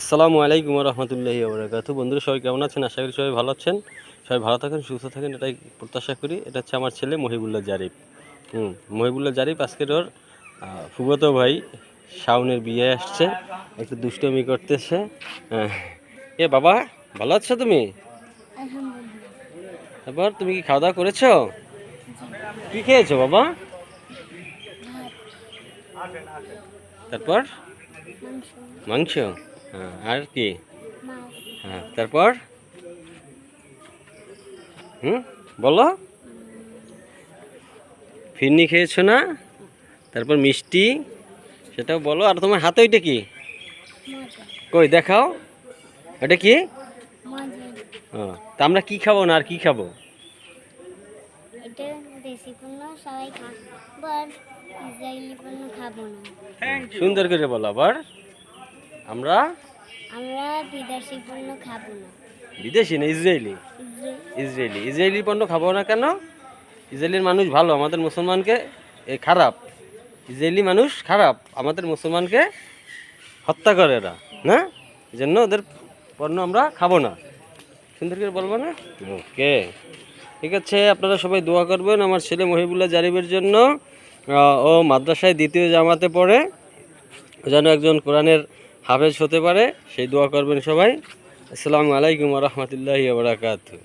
আসসালামু আলাইকুম রহমতুল্লাহি আবরাকাতু বন্ধুরা সবাই কেমন আছেন? আশা করি সবাই ভালো আছেন। সবাই ভালো থাকেন সুস্থ থাকেন এটাই প্রত্যাশা করি। এটা হচ্ছে আমার ছেলে মহিবুল্লাহ জারিফ। হুম মহিবুল্লাহ জারিফ আজকের ওর ফুফাতো ভাই শাওনের বিয়ে আসছে। একটু দুষ্টমি করতেছে। এ বাবা ভালো আছো তুমি? তারপর তুমি কি খাওয়া দাওয়া করেছ? কি খেয়েছো বাবা? তারপর? মাংস। আর কি? হ্যাঁ তারপর? হুম বলো। ফিরনি খেয়েছো না? তারপর মিষ্টি সেটাও বলো। আর তোমার হাতে ওইটা কি? কই দেখাও। এটা কি? ও তা আমরা কি খাব না আর কি খাব? সুন্দর করে বলো আবার। আমরা? আমরা বিদেশি পণ্য খাব না। বিদেশি না ইসরায়েলি? ইসরায়েলি। ইসরায়েলি। পণ্য খাব না কেন? ইসরায়েলির মানুষ ভালো আমাদের মুসলমানকে খারাপ। ইসরায়েলি মানুষ খারাপ আমাদের মুসলমানকে হত্যা করে এরা না? জন্য ওদের পণ্য আমরা খাব না। সুন্দর করে বলব না? ওকে। ঠিক আছে আপনারা সবাই দোয়া করবেন। আমার ছেলে মহিবুল্লাহ জারিবের জন্য ও মাদ্রাসায় দ্বিতীয় জামাতে পড়ে। যেন একজন কোরআনের হাফেজ হতে পারে সেই দোয়া করবেন সবাই। আসসালামু আলাইকুম রহমতুল্লাহ বারাকাতু